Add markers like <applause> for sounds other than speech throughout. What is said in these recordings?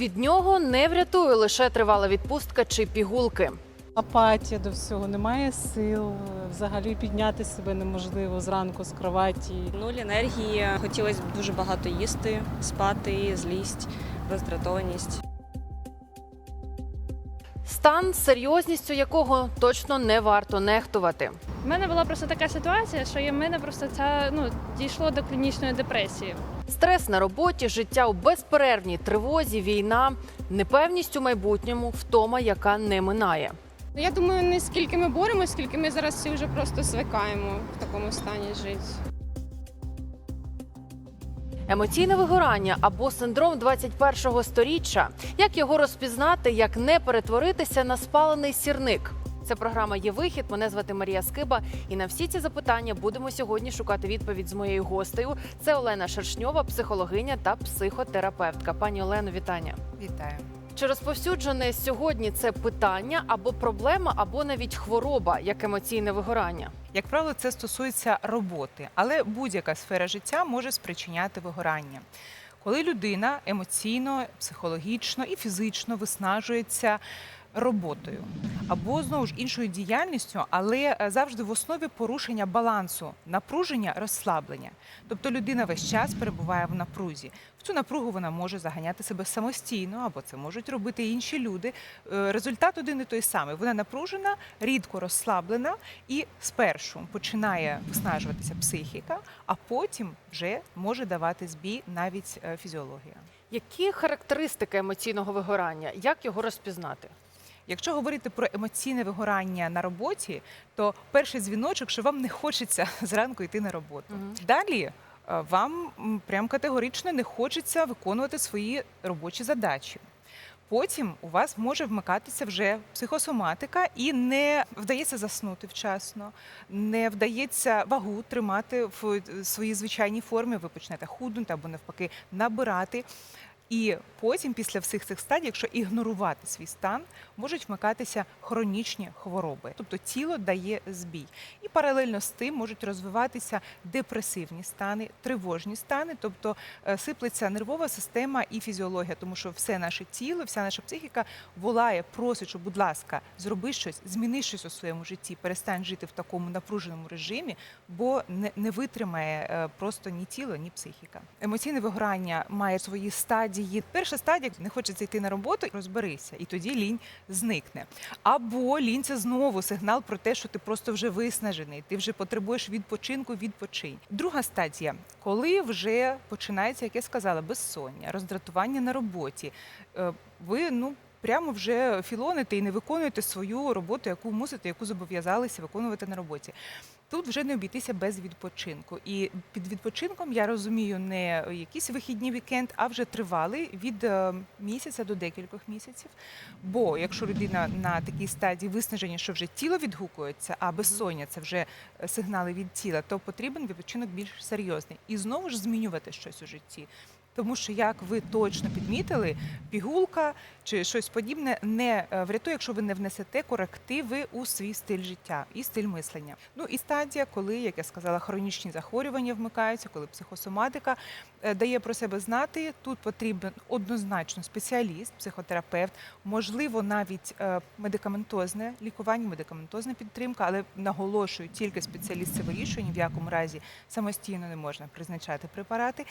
Від нього не врятує лише тривала відпустка чи пігулки. Апатія до всього, немає сил, взагалі підняти себе неможливо зранку з кроваті. Нуль енергії. Хотілося б дуже багато їсти, спати, злість, роздратованість. Стан, серйозністю якого точно не варто нехтувати. У мене була просто така ситуація, що в мене просто це ну дійшло до клінічної депресії. Стрес на роботі, життя у безперервній тривозі, війна, непевність у майбутньому, втома, яка не минає. Я думаю, не скільки ми боремося, скільки ми зараз всі вже просто звикаємо в такому стані жити. Емоційне вигорання або синдром 21-го сторіччя. Як його розпізнати, як не перетворитися на спалений сірник? Це програма є вихід. Мене звати Марія Скиба. І на всі ці запитання будемо сьогодні шукати відповідь з моєю гостею. Це Олена Шершньова, психологиня та психотерапевтка. Пані Олено, вітання. Вітаю. Чи розповсюджене сьогодні це питання або проблема, або навіть хвороба, як емоційне вигорання? Як правило, це стосується роботи, але будь-яка сфера життя може спричиняти вигорання. Коли людина емоційно, психологічно і фізично виснажується роботою або знову ж іншою діяльністю, але е, завжди в основі порушення балансу, напруження, розслаблення. Тобто людина весь час перебуває в напрузі. В цю напругу вона може заганяти себе самостійно, або це можуть робити інші люди. Е, Результат один і той самий. Вона напружена, рідко розслаблена, і спершу починає виснажуватися психіка, а потім вже може давати збій навіть е, фізіологія. Які характеристики емоційного вигорання? Як його розпізнати? Якщо говорити про емоційне вигорання на роботі, то перший дзвіночок, що вам не хочеться <laughs> зранку йти на роботу. Мгм. Далі е, вам прям категорично не хочеться виконувати свої робочі задачі. Потім у вас може вмикатися вже психосоматика і не вдається заснути вчасно, не вдається вагу тримати в е, своїй звичайній формі. Ви почнете худнути або навпаки набирати. І потім, після всіх цих стадій, якщо ігнорувати свій стан, можуть вмикатися хронічні хвороби, тобто тіло дає збій. І паралельно з тим можуть розвиватися депресивні стани, тривожні стани, тобто е, сиплеться нервова система і фізіологія, тому що все наше тіло, вся наша психіка волає, просить, що, будь ласка, зроби щось, зміни щось у своєму житті, перестань жити в такому напруженому режимі, бо не, витримає е, просто ні тіло, ні психіка. Емоційне вигорання має свої стадії. Перша стадія не хочеться йти на роботу, розберися, і тоді лінь зникне. Або лінь це знову сигнал про те, що ти просто вже виснажений, ти вже потребуєш відпочинку, відпочинь. Друга стадія, коли вже починається, як я сказала, безсоння, роздратування на роботі. Е, Ви ну. Прямо вже філоните і не виконуєте свою роботу, яку мусите, яку зобов'язалися виконувати на роботі. Тут вже не обійтися без відпочинку. І під відпочинком я розумію не якісь вихідні вікенд, а вже тривалий від е, місяця до декількох місяців. Бо якщо людина на такій стадії виснаження, що вже тіло відгукується, а безсоння це вже е, сигнали від тіла, то потрібен відпочинок більш серйозний. І знову ж змінювати щось у житті. Тому що, як ви точно підмітили, пігулка чи щось подібне не е, врятує, якщо ви не внесете корективи у свій стиль життя і стиль мислення. Ну і стадія, коли, як я сказала, хронічні захворювання вмикаються, коли психосоматика е, дає про себе знати. Тут потрібен однозначно спеціаліст, психотерапевт, можливо, навіть е, медикаментозне лікування, медикаментозна підтримка, але наголошую, тільки спеціаліст це вирішує, ні в якому разі самостійно не можна призначати препарати.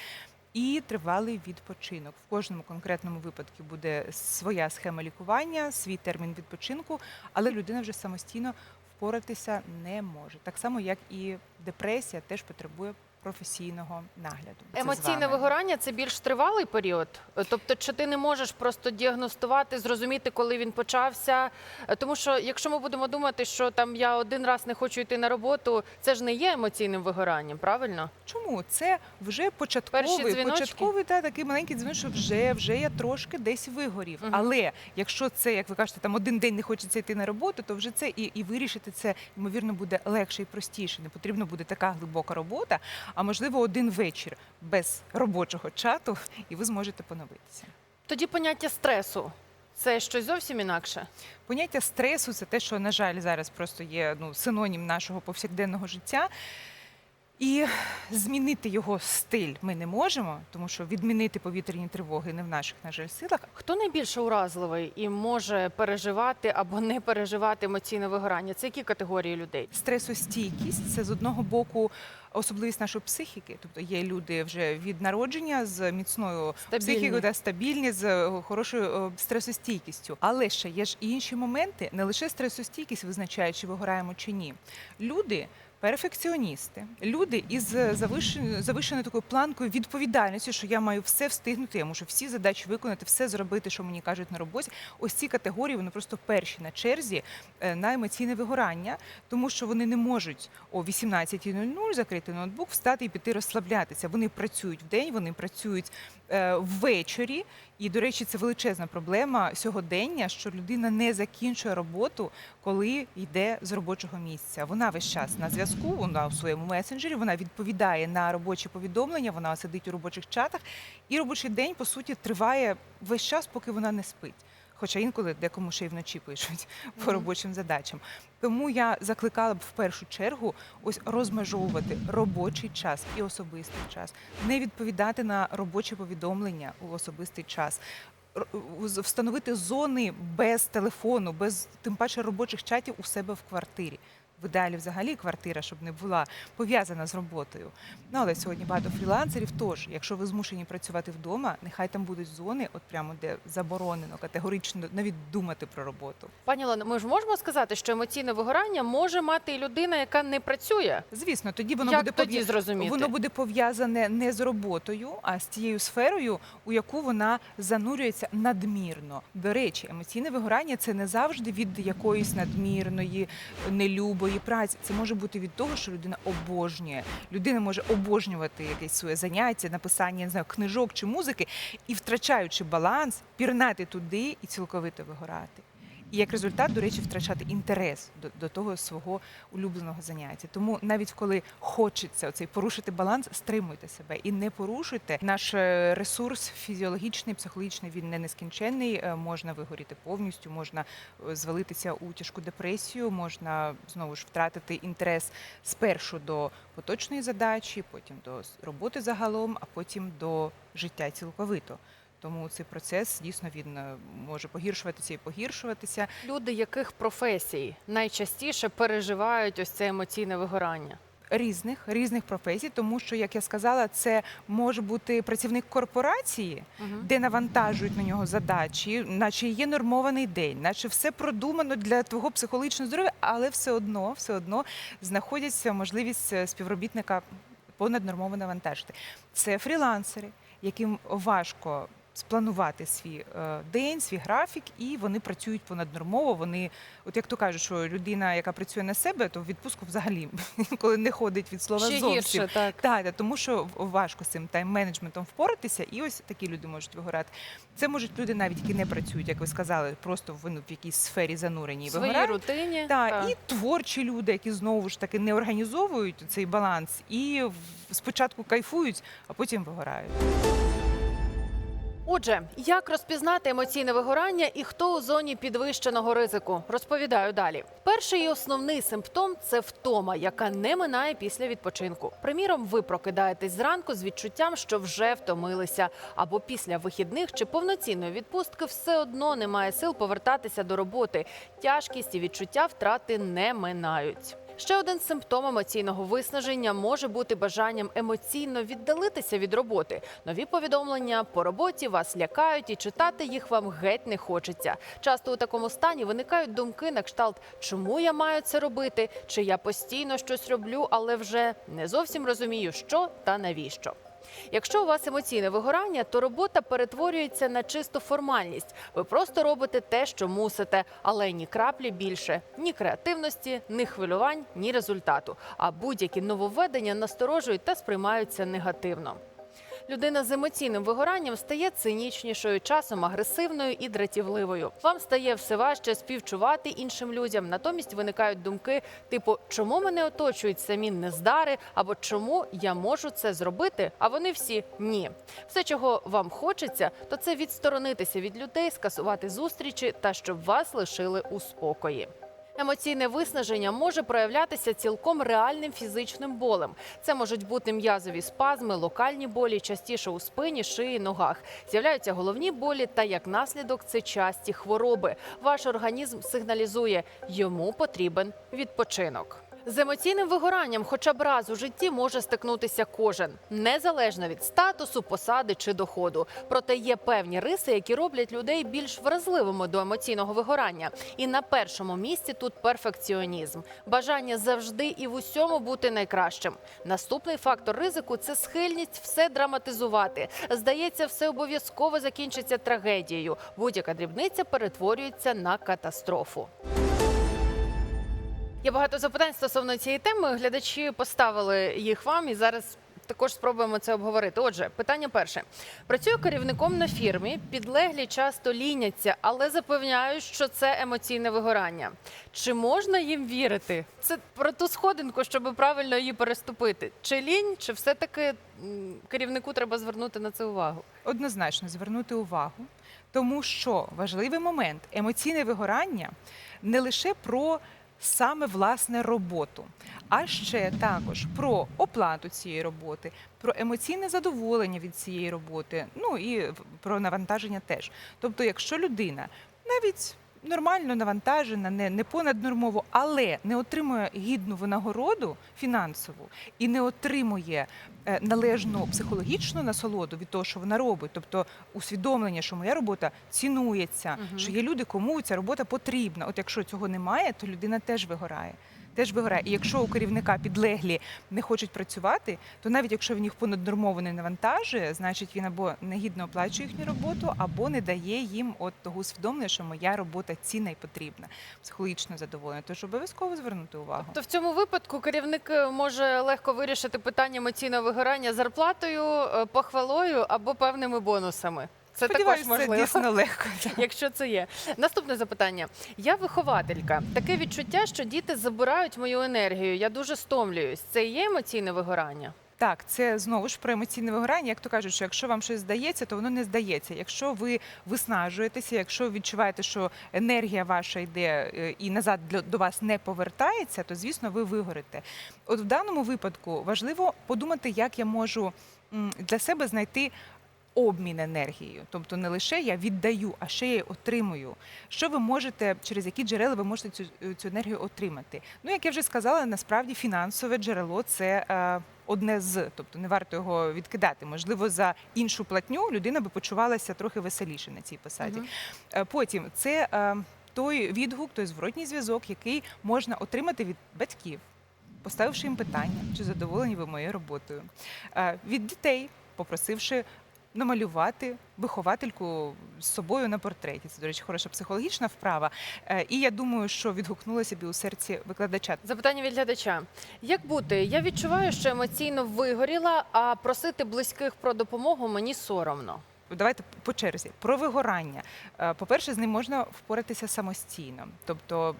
І тривалий відпочинок. В кожному конкретному випадку буде своя схема лікування, свій термін відпочинку, але людина вже самостійно впоратися не може. Так само, як і депресія, теж потребує професійного нагляду. Це Емоційне вигорання це більш тривалий період. Тобто, чи ти не можеш просто діагностувати, зрозуміти, коли він почався? Тому що якщо ми будемо думати, що там я один раз не хочу йти на роботу, це ж не є емоційним вигоранням, правильно? Чому це вже початковий, початковий та такий маленький дзвінок, що вже вже я трошки десь вигорів. Мгм. Але якщо це, як ви кажете, там один день не хочеться йти на роботу, то вже це і, і вирішити це ймовірно буде легше і простіше. Не потрібно буде така глибока робота, а можливо один вечір без робочого чату, і ви зможете поновитися. Тоді поняття стресу це щось зовсім інакше. Поняття стресу це те, що, на жаль, зараз просто є ну, синонім нашого повсякденного життя. І змінити його стиль ми не можемо, тому що відмінити повітряні тривоги не в наших, на жаль, силах. Хто найбільше уразливий і може переживати або не переживати емоційне вигорання? Це які категорії людей? Стресостійкість це з одного боку особливість нашої психіки. Тобто є люди вже від народження з міцною Стабільні. психікою та стабільні з е, хорошою е, стресостійкістю. Але ще є ж і інші моменти, не лише стресостійкість визначає, чи вигораємо чи ні. Люди. Перфекціоністи, люди із завишеною, завишеною такою планкою відповідальності, що я маю все встигнути, я можу всі задачі виконати, все зробити, що мені кажуть на роботі. Ось ці категорії вони просто перші на черзі е, на емоційне вигорання, тому що вони не можуть о 18.00 закрити ноутбук, встати і піти розслаблятися. Вони працюють вдень, вони працюють е, ввечері. І, до речі, це величезна проблема сьогодення, що людина не закінчує роботу, коли йде з робочого місця. Вона весь час на зв'язку, вона у своєму месенджері, вона відповідає на робочі повідомлення, вона сидить у робочих чатах, і робочий день, по суті, триває весь час, поки вона не спить. Хоча інколи декому ще й вночі пишуть <laughs> по робочим задачам. Тому я закликала б в першу чергу ось розмежовувати робочий час і особистий час, не відповідати на робочі повідомлення у особистий час. Встановити зони без телефону, без тим паче робочих чатів у себе в квартирі. В ідеалі взагалі квартира, щоб не була пов'язана з роботою. Ну але сьогодні багато фрілансерів. Тож, якщо ви змушені працювати вдома, нехай там будуть зони, от прямо де заборонено категорично навіть думати про роботу. Пані Олено, ми ж можемо сказати, що емоційне вигорання може мати і людина, яка не працює. Звісно, тоді воно Як буде тоді зрозуміти? Воно буде пов'язане не з роботою, а з тією сферою, у яку вона занурюється надмірно. До речі, емоційне вигорання це не завжди від якоїсь надмірної, нелюбої праці. Це може бути від того, що людина обожнює. Людина може обожнювати якесь своє заняття, написання не знаю, книжок чи музики, і втрачаючи баланс, пірнати туди і цілковито вигорати. І як результат, до речі, втрачати інтерес до, до того свого улюбленого заняття. Тому навіть коли хочеться оцей порушити баланс, стримуйте себе і не порушуйте. Наш е, ресурс фізіологічний, психологічний, він не нескінченний. Е, Можна вигоріти повністю, можна е, звалитися у тяжку депресію, можна знову ж втратити інтерес спершу до поточної задачі, потім до роботи загалом, а потім до життя цілковито. Тому цей процес дійсно він е, може погіршуватися і погіршуватися. Люди, яких професій найчастіше переживають ось це емоційне вигорання? різних різних професій, тому що, як я сказала, це може бути працівник корпорації, Мгм. де навантажують на нього задачі, наче є нормований день, наче все продумано для твого психологічного здоров'я, але все одно, все одно знаходиться можливість е, співробітника понаднормово навантажити. Це фрілансери, яким важко. Спланувати свій е, день, свій графік, і вони працюють понаднормово. Вони, от як то кажуть, що людина, яка працює на себе, то в відпустку взагалі <laughs> коли не ходить від слова Ще зовсім. гірше, так. Так, та, тому що важко з цим тайм-менеджментом впоратися, і ось такі люди можуть вигорати. Це можуть люди, навіть які не працюють, як ви сказали, просто в, ну, в якійсь сфері занурені і своїй вигорають. рутині. Так, так. і творчі люди, які знову ж таки не організовують цей баланс, і спочатку кайфують, а потім вигорають. Отже, як розпізнати емоційне вигорання і хто у зоні підвищеного ризику? Розповідаю далі. Перший і основний симптом це втома, яка не минає після відпочинку. Приміром, ви прокидаєтесь зранку з відчуттям, що вже втомилися, або після вихідних чи повноцінної відпустки все одно немає сил повертатися до роботи. Тяжкість і відчуття втрати не минають. Ще один симптом емоційного виснаження може бути бажанням емоційно віддалитися від роботи. Нові повідомлення по роботі вас лякають і читати їх вам геть не хочеться. Часто у такому стані виникають думки на кшталт, чому я маю це робити, чи я постійно щось роблю, але вже не зовсім розумію, що та навіщо. Якщо у вас емоційне вигорання, то робота перетворюється на чисту формальність. Ви просто робите те, що мусите, але ні краплі більше, ні креативності, ні хвилювань, ні результату. А будь-які нововведення насторожують та сприймаються негативно. Людина з емоційним вигоранням стає цинічнішою, часом агресивною і дратівливою. Вам стає все важче співчувати іншим людям. Натомість виникають думки, типу, чому мене оточують самі нездари, або чому я можу це зробити, а вони всі ні. Все, чого вам хочеться, то це відсторонитися від людей, скасувати зустрічі та щоб вас лишили у спокої. Емоційне виснаження може проявлятися цілком реальним фізичним болем. Це можуть бути м'язові спазми, локальні болі, частіше у спині, шиї, ногах. З'являються головні болі, та як наслідок це часті хвороби. Ваш організм сигналізує, йому потрібен відпочинок. З емоційним вигоранням, хоча б раз у житті може стикнутися кожен, незалежно від статусу, посади чи доходу. Проте є певні риси, які роблять людей більш вразливими до емоційного вигорання. І на першому місці тут перфекціонізм, бажання завжди і в усьому бути найкращим. Наступний фактор ризику це схильність все драматизувати. Здається, все обов'язково закінчиться трагедією. Будь-яка дрібниця перетворюється на катастрофу. Є багато запитань стосовно цієї теми. Глядачі поставили їх вам і зараз. Також спробуємо це обговорити. Отже, питання перше: працюю керівником на фірмі. Підлеглі часто ліняться, але запевняють, що це емоційне вигорання. Чи можна їм вірити? Це про ту сходинку, щоб правильно її переступити. Чи лінь, чи все-таки керівнику треба звернути на це увагу? однозначно звернути увагу, тому що важливий момент емоційне вигорання не лише про саме власне роботу, а ще також про оплату цієї роботи, про емоційне задоволення від цієї роботи, ну і про навантаження теж. Тобто, якщо людина навіть нормально навантажена, не, не понаднормово, але не отримує гідну винагороду фінансову і не отримує е, належну психологічну насолоду від того, що вона робить, тобто усвідомлення, що моя робота цінується, угу. що є люди, кому ця робота потрібна. От якщо цього немає, то людина теж вигорає. Теж вигорає. І якщо у керівника підлеглі не хочуть працювати, то навіть якщо він їх понаднормово не навантажує, значить він або негідно оплачує їхню роботу, або не дає їм от того усвідомлення, що моя робота цінна і потрібна, психологічно задоволення. Тож обов'язково звернути увагу. То в цьому випадку керівник е, може легко вирішити питання емоційного вигорання зарплатою, е, похвалою або певними бонусами. Це також Сподіваюсь, це дійсно легко. <laughs> Якщо це є. Наступне запитання. Я вихователька. Таке відчуття, що діти забирають мою енергію. Я дуже стомлююсь. Це і є емоційне вигорання? Так, це знову ж про емоційне вигорання. Як то кажуть, що якщо вам щось здається, то воно не здається. Якщо ви виснажуєтеся, якщо ви відчуваєте, що енергія ваша йде е, і назад до вас не повертається, то звісно ви вигорите. От в даному випадку важливо подумати, як я можу для себе знайти. Обмін енергією, тобто не лише я віддаю, а ще я отримую. Що ви можете, через які джерела ви можете цю, цю енергію отримати? Ну, як я вже сказала, насправді фінансове джерело це е, одне з, тобто не варто його відкидати. Можливо, за іншу платню людина би почувалася трохи веселіше на цій посаді. Мгм. Е, Потім це е, той відгук, той зворотній зв'язок, який можна отримати від батьків, поставивши їм питання, чи задоволені ви моєю роботою. Е, Від дітей, попросивши намалювати виховательку з собою на портреті. Це, до речі, хороша психологічна вправа. Е, І я думаю, що відгукнулося б у серці викладача. Запитання від глядача: як бути? Я відчуваю, що емоційно вигоріла, а просити близьких про допомогу мені соромно. Давайте по черзі. Про вигорання. Е, По-перше, з ним можна впоратися самостійно. Тобто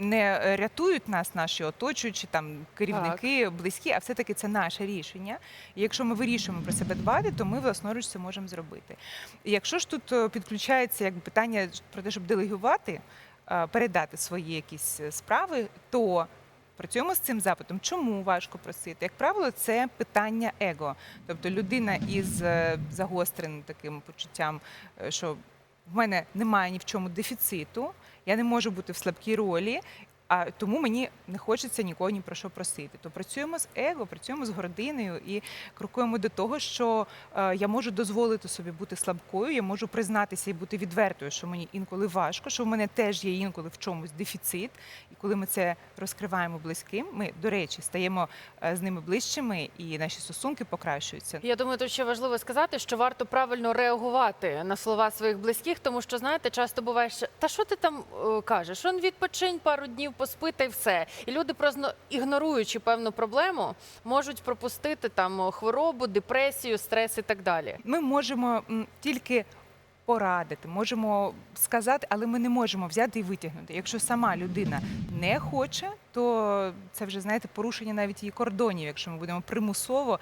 не рятують нас наші оточуючі, там керівники, близькі, а все-таки це наше рішення. І якщо ми вирішуємо про себе дбати, то ми власноруч це можемо зробити. І якщо ж тут е, підключається як питання про те, щоб делегувати, е, передати свої якісь е, справи, то Працюємо з цим запитом. Чому важко просити? Як правило, це питання его. Тобто людина із е, загостреним таким почуттям, е, що в мене немає ні в чому дефіциту, я не можу бути в слабкій ролі, а тому мені не хочеться нікого ні про що просити. То працюємо з его, працюємо з гординою і крокуємо до того, що е, я можу дозволити собі бути слабкою, я можу признатися і бути відвертою, що мені інколи важко, що в мене теж є інколи в чомусь дефіцит. І коли ми це розкриваємо близьким, ми, до речі, стаємо е, з ними ближчими і наші стосунки покращуються. Я думаю, тут ще важливо сказати, що варто правильно реагувати на слова своїх близьких, тому що знаєте, часто буває, що та що ти там е, кажеш? Он відпочинь пару днів, поспи та й все. І люди просто ігноруючи певну проблему, можуть пропустити там хворобу, депресію, стрес і так далі. Ми можемо тільки порадити, можемо сказати, але ми не можемо взяти і витягнути. Якщо сама людина не хоче, то це вже знаєте порушення навіть її кордонів. Якщо ми будемо примусово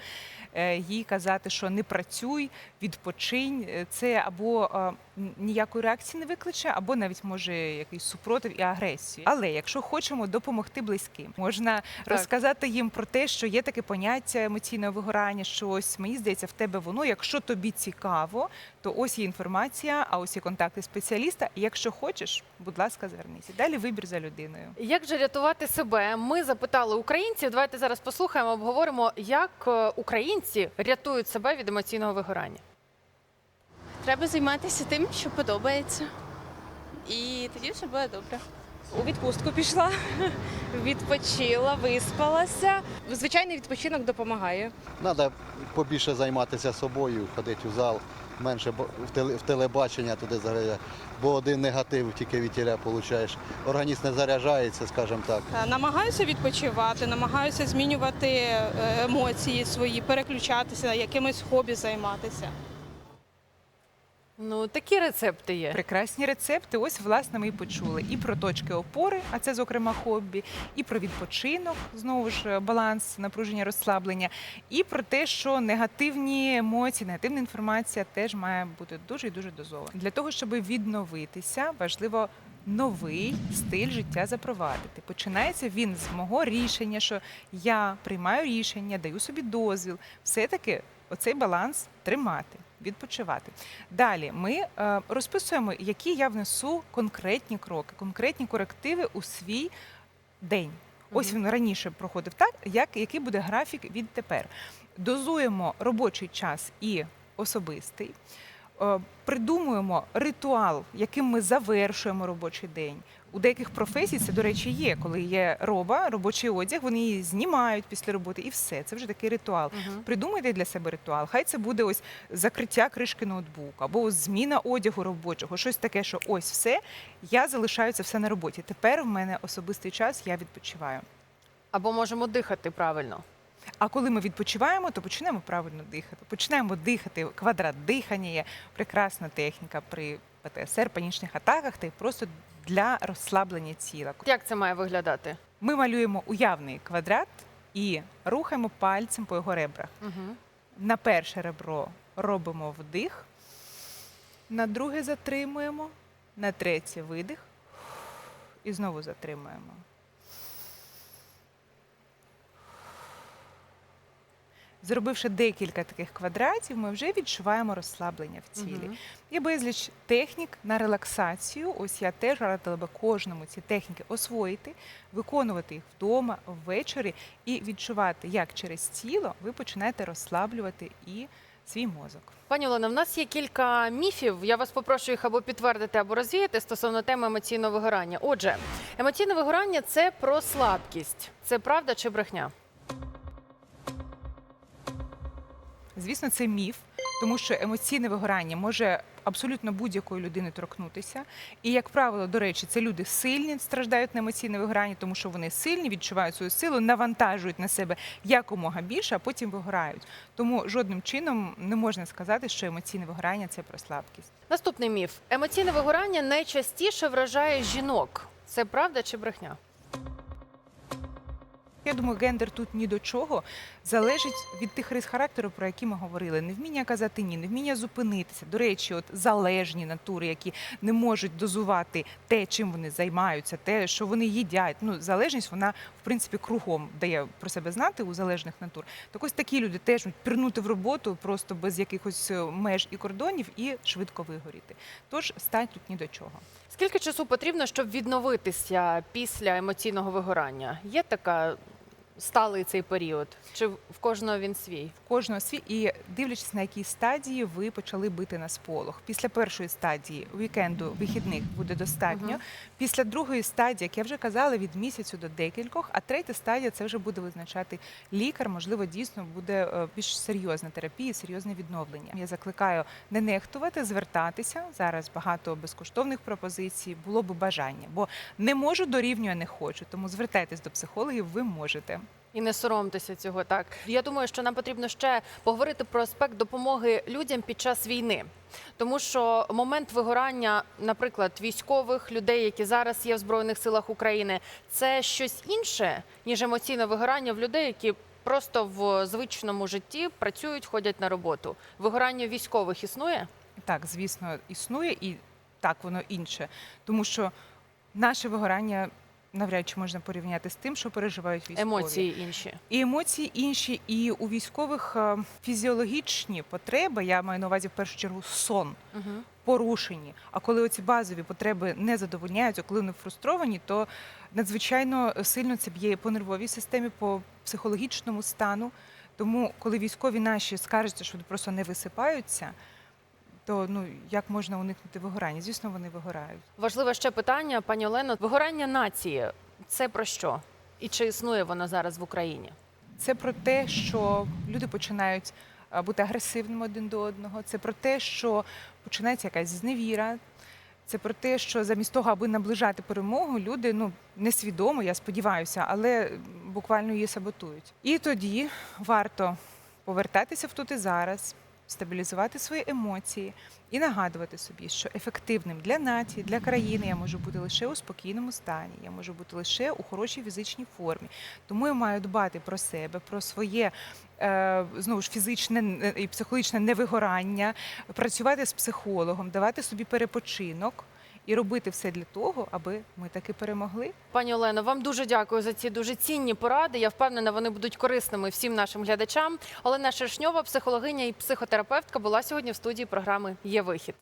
е, їй казати, що не працюй, відпочинь, е, це або е, ніякої реакції не викличе, або навіть може якийсь супротив і агресію. Але якщо хочемо допомогти близьким, можна розказати їм про те, що є таке поняття емоційного вигорання, що ось мені здається, в тебе воно. Якщо тобі цікаво, то ось є інформація, а ось є контакти спеціаліста. Якщо хочеш, будь ласка, звернися. Далі вибір за людиною. Як же рятувати себе? Ми запитали українців. Давайте зараз послухаємо, обговоримо, як е, українці рятують себе від емоційного вигорання. Треба займатися тим, що подобається. І тоді все буде добре. У відпустку пішла, <laughs> відпочила, виспалася. Звичайний відпочинок допомагає. Треба побільше займатися собою, ходити у зал, менше бо- в, теле, телебачення туди заглядати, бо один негатив тільки від тіля получаєш. Організм не заряджається, скажімо так. Е, Намагаюся відпочивати, намагаюся змінювати е, емоції свої, переключатися, якимось хобі займатися. Ну такі рецепти є. Прекрасні рецепти. Ось власне ми і почули і про точки опори, а це зокрема хобі, і про відпочинок, знову ж е, баланс, напруження, розслаблення, і про те, що негативні емоції, негативна інформація теж має бути дуже і дуже дозована. Для того, щоб відновитися, важливо. Новий стиль життя запровадити. Починається він з мого рішення, що я приймаю рішення, даю собі дозвіл, все-таки оцей баланс тримати, відпочивати. Далі ми е, розписуємо, які я внесу конкретні кроки, конкретні корективи у свій день. Ось він раніше проходив так, як який буде графік відтепер. Дозуємо робочий час і особистий. е, Придумуємо ритуал, яким ми завершуємо робочий день. У деяких професій це, до речі, є, коли є роба, робочий одяг, вони її знімають після роботи, і все. Це вже такий ритуал. Мгм. Придумайте для себе ритуал. Хай це буде ось закриття кришки ноутбука, або зміна одягу робочого, щось таке, що ось все. Я залишаю це все на роботі. Тепер в мене особистий час, я відпочиваю. Або можемо дихати правильно. А коли ми відпочиваємо, то починаємо правильно дихати. Починаємо дихати. Квадрат дихання є прекрасна техніка при ПТСР, панічних атаках, та й просто для розслаблення тіла. Як це має виглядати? Ми малюємо уявний квадрат і рухаємо пальцем по його ребрах. Угу. На перше ребро робимо вдих, на друге затримуємо, на третє видих і знову затримуємо. Зробивши декілька таких квадратів, ми вже відчуваємо розслаблення в тілі. Мгм. Є безліч технік на релаксацію. Ось я теж радила би кожному ці техніки освоїти, виконувати їх вдома, ввечері і відчувати, як через тіло ви починаєте розслаблювати і свій мозок. Пані Олена, в нас є кілька міфів. Я вас попрошу їх або підтвердити, або розвіяти стосовно теми емоційного вигорання. Отже, емоційне вигорання це про слабкість. Це правда чи брехня? Звісно, це міф, тому що емоційне вигорання може абсолютно будь-якої людини торкнутися. І, як правило, до речі, це люди сильні, страждають на емоційне вигорання, тому що вони сильні, відчувають свою силу, навантажують на себе якомога більше, а потім вигорають. Тому жодним чином не можна сказати, що емоційне вигорання це про слабкість. Наступний міф: емоційне вигорання найчастіше вражає жінок. Це правда чи брехня? Я думаю, гендер тут ні до чого залежить від тих рис характеру, про які ми говорили. Невміння казати ні, невміння зупинитися. До речі, от залежні натури, які не можуть дозувати те, чим вони займаються, те, що вони їдять. Ну, залежність вона в принципі кругом дає про себе знати у залежних натур. Так ось такі люди теж пірнути в роботу просто без якихось е, меж і кордонів і швидко вигоріти. Тож стань тут ні до чого. Скільки часу потрібно, щоб відновитися після емоційного вигорання? Є така сталий цей період? Чи в кожного він свій? В кожного свій і дивлячись на якій стадії ви почали бити на сполох. Після першої стадії вікенду вихідних буде достатньо. Мгм. Після другої стадії, як я вже казала, від місяцю до декількох, а третя стадія це вже буде визначати лікар. Можливо, дійсно буде е, більш серйозна терапія, серйозне відновлення. Я закликаю не нехтувати, звертатися зараз. Багато безкоштовних пропозицій було би бажання, бо не можу дорівнює не хочу. Тому звертайтесь до психологів, ви можете. І не соромтеся цього. Так я думаю, що нам потрібно ще поговорити про аспект допомоги людям під час війни, тому що момент вигорання, наприклад, військових людей, які зараз є в збройних силах України, це щось інше ніж емоційне вигорання в людей, які просто в звичному житті працюють, ходять на роботу. Вигорання військових існує. так, звісно, існує і так воно інше. Тому що наше вигорання навряд чи можна порівняти з тим, що переживають військові. Емоції інші. І емоції інші, і у військових е, фізіологічні потреби, я маю на увазі в першу чергу сон, Угу. порушені. А коли оці базові потреби не задовольняються, коли вони фрустровані, то надзвичайно сильно це б'є по нервовій системі, по психологічному стану. Тому, коли військові наші скаржаться, що вони просто не висипаються, то ну як можна уникнути вигорання? Звісно, вони вигорають. Важливе ще питання, пані Олено. Вигорання нації це про що? І чи існує воно зараз в Україні? Це про те, що люди починають бути агресивними один до одного. Це про те, що починається якась зневіра. Це про те, що замість того, аби наближати перемогу, люди ну несвідомо, я сподіваюся, але буквально її саботують. І тоді варто повертатися в тут і зараз, стабілізувати свої емоції і нагадувати собі, що ефективним для нації, для країни я можу бути лише у спокійному стані, я можу бути лише у хорошій фізичній формі. Тому я маю дбати про себе, про своє е, знову ж фізичне е, і психологічне невигорання, працювати з психологом, давати собі перепочинок і робити все для того, аби ми таки перемогли. Пані Олено, вам дуже дякую за ці дуже цінні поради. Я впевнена, вони будуть корисними всім нашим глядачам. Олена Шершньова, психологиня і психотерапевтка, була сьогодні в студії програми Є вихід.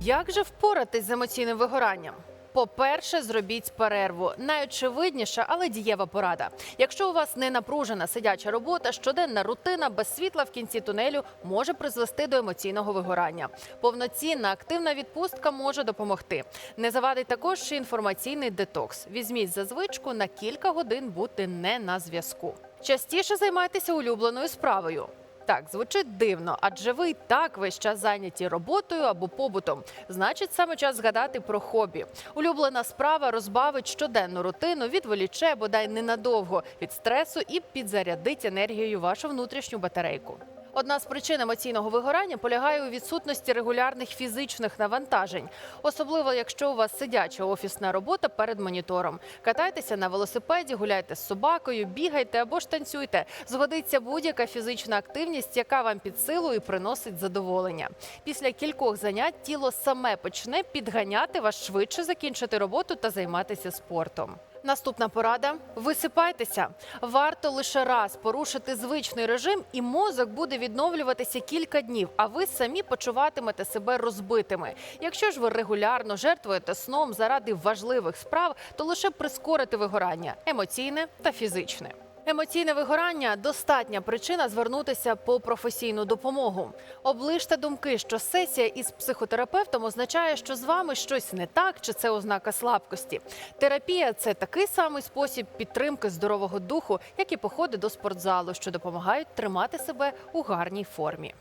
Як же впоратись з емоційним вигоранням? По-перше, зробіть перерву. Найочевидніша, але дієва порада. Якщо у вас не напружена сидяча робота, щоденна рутина без світла в кінці тунелю може призвести до емоційного вигорання. Повноцінна активна відпустка може допомогти. Не завадить також інформаційний детокс. Візьміть за звичку на кілька годин бути не на зв'язку. Частіше займайтеся улюбленою справою. Так, звучить дивно, адже ви так весь час зайняті роботою або побутом. Значить, саме час згадати про хобі. Улюблена справа розбавить щоденну рутину, відволіче бодай ненадовго від стресу і підзарядить енергією вашу внутрішню батарейку. Одна з причин емоційного вигорання полягає у відсутності регулярних фізичних навантажень, особливо якщо у вас сидяча офісна робота перед монітором. Катайтеся на велосипеді, гуляйте з собакою, бігайте або ж танцюйте. Згодиться будь-яка фізична активність, яка вам під силу і приносить задоволення. Після кількох занять тіло саме почне підганяти вас швидше закінчити роботу та займатися спортом. Наступна порада: висипайтеся. Варто лише раз порушити звичний режим, і мозок буде відновлюватися кілька днів. А ви самі почуватимете себе розбитими. Якщо ж ви регулярно жертвуєте сном заради важливих справ, то лише прискорите вигорання емоційне та фізичне. Емоційне вигорання достатня причина звернутися по професійну допомогу. Оближте думки, що сесія із психотерапевтом означає, що з вами щось не так, чи це ознака слабкості. Терапія це такий самий спосіб підтримки здорового духу, як і походи до спортзалу, що допомагають тримати себе у гарній формі.